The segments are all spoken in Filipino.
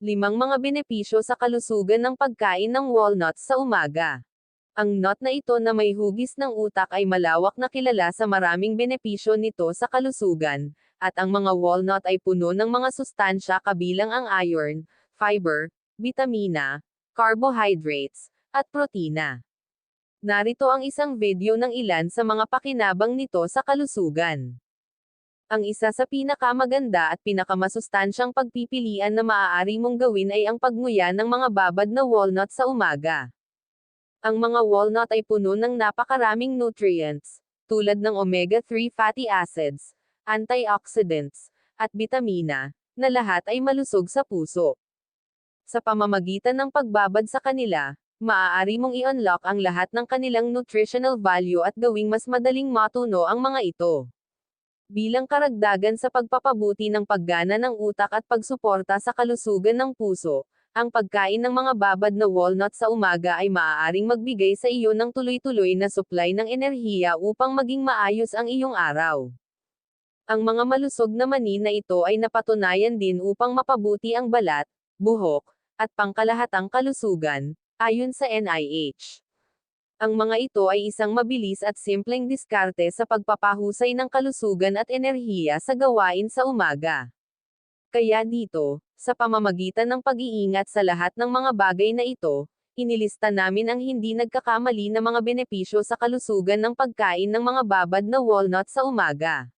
Limang mga benepisyo sa kalusugan ng pagkain ng walnuts sa umaga. Ang nut na ito na may hugis ng utak ay malawak na kilala sa maraming benepisyo nito sa kalusugan, at ang mga walnut ay puno ng mga sustansya kabilang ang iron, fiber, vitamina, carbohydrates, at protina. Narito ang isang video ng ilan sa mga pakinabang nito sa kalusugan. Ang isa sa pinakamaganda at pinakamasustansyang pagpipilian na maaari mong gawin ay ang pagmuya ng mga babad na walnut sa umaga. Ang mga walnut ay puno ng napakaraming nutrients, tulad ng omega-3 fatty acids, antioxidants, at bitamina, na lahat ay malusog sa puso. Sa pamamagitan ng pagbabad sa kanila, maaari mong i-unlock ang lahat ng kanilang nutritional value at gawing mas madaling matuno ang mga ito bilang karagdagan sa pagpapabuti ng paggana ng utak at pagsuporta sa kalusugan ng puso. Ang pagkain ng mga babad na walnut sa umaga ay maaaring magbigay sa iyo ng tuloy-tuloy na supply ng enerhiya upang maging maayos ang iyong araw. Ang mga malusog na mani na ito ay napatunayan din upang mapabuti ang balat, buhok, at pangkalahatang kalusugan, ayon sa NIH. Ang mga ito ay isang mabilis at simpleng diskarte sa pagpapahusay ng kalusugan at enerhiya sa gawain sa umaga. Kaya dito, sa pamamagitan ng pag-iingat sa lahat ng mga bagay na ito, inilista namin ang hindi nagkakamali na mga benepisyo sa kalusugan ng pagkain ng mga babad na walnut sa umaga.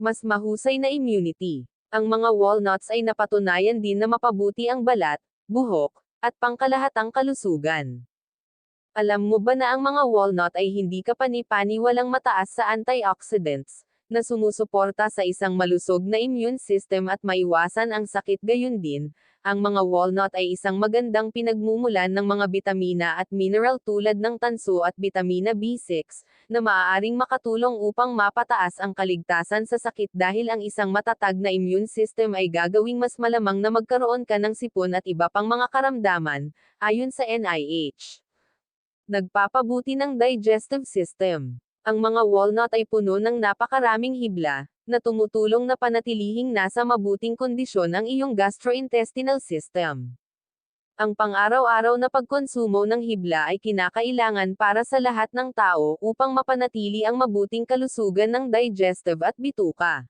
Mas mahusay na immunity. Ang mga walnuts ay napatunayan din na mapabuti ang balat, buhok, at pangkalahatang kalusugan. Alam mo ba na ang mga walnut ay hindi kapani-paniwalang mataas sa antioxidants, na sumusuporta sa isang malusog na immune system at maiwasan ang sakit? Gayon din, ang mga walnut ay isang magandang pinagmumulan ng mga bitamina at mineral tulad ng tanso at bitamina B6, na maaaring makatulong upang mapataas ang kaligtasan sa sakit dahil ang isang matatag na immune system ay gagawing mas malamang na magkaroon ka ng sipon at iba pang mga karamdaman, ayon sa NIH nagpapabuti ng digestive system. Ang mga walnut ay puno ng napakaraming hibla, na tumutulong na panatilihing nasa mabuting kondisyon ang iyong gastrointestinal system. Ang pang-araw-araw na pagkonsumo ng hibla ay kinakailangan para sa lahat ng tao upang mapanatili ang mabuting kalusugan ng digestive at bituka.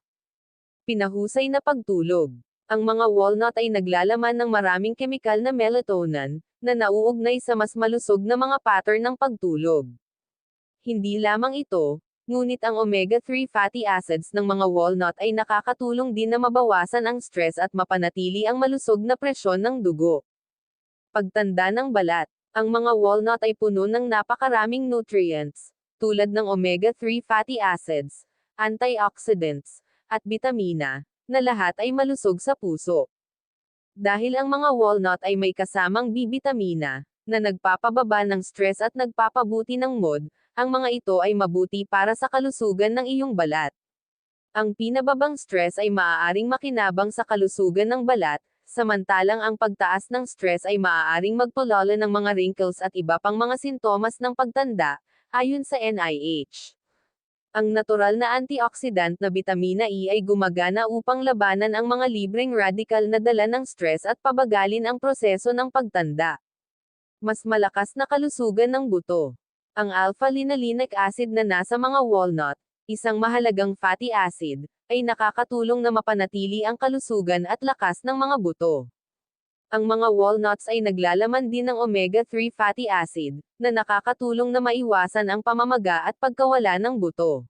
Pinahusay na pagtulog. Ang mga walnut ay naglalaman ng maraming kemikal na melatonin, na nauugnay sa mas malusog na mga pattern ng pagtulog. Hindi lamang ito, ngunit ang omega-3 fatty acids ng mga walnut ay nakakatulong din na mabawasan ang stress at mapanatili ang malusog na presyon ng dugo. Pagtanda ng balat. Ang mga walnut ay puno ng napakaraming nutrients, tulad ng omega-3 fatty acids, antioxidants, at bitamina, na lahat ay malusog sa puso. Dahil ang mga walnut ay may kasamang B-vitamina, na nagpapababa ng stress at nagpapabuti ng mood, ang mga ito ay mabuti para sa kalusugan ng iyong balat. Ang pinababang stress ay maaaring makinabang sa kalusugan ng balat, samantalang ang pagtaas ng stress ay maaaring magpulala ng mga wrinkles at iba pang mga sintomas ng pagtanda, ayon sa NIH. Ang natural na antioxidant na bitamina E ay gumagana upang labanan ang mga libreng radical na dala ng stress at pabagalin ang proseso ng pagtanda. Mas malakas na kalusugan ng buto. Ang alpha-linolenic acid na nasa mga walnut, isang mahalagang fatty acid, ay nakakatulong na mapanatili ang kalusugan at lakas ng mga buto. Ang mga walnuts ay naglalaman din ng omega-3 fatty acid, na nakakatulong na maiwasan ang pamamaga at pagkawala ng buto.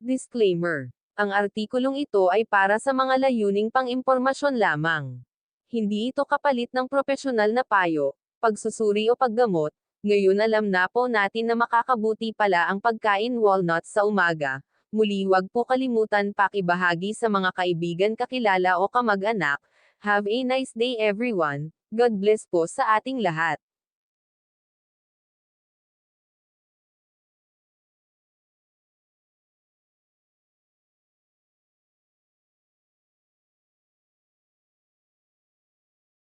Disclaimer. Ang artikulong ito ay para sa mga layuning pang-impormasyon lamang. Hindi ito kapalit ng profesional na payo, pagsusuri o paggamot, ngayon alam na po natin na makakabuti pala ang pagkain walnuts sa umaga. Muli wag po kalimutan pakibahagi sa mga kaibigan kakilala o kamag-anak, Have a nice day everyone. God bless po sa ating lahat.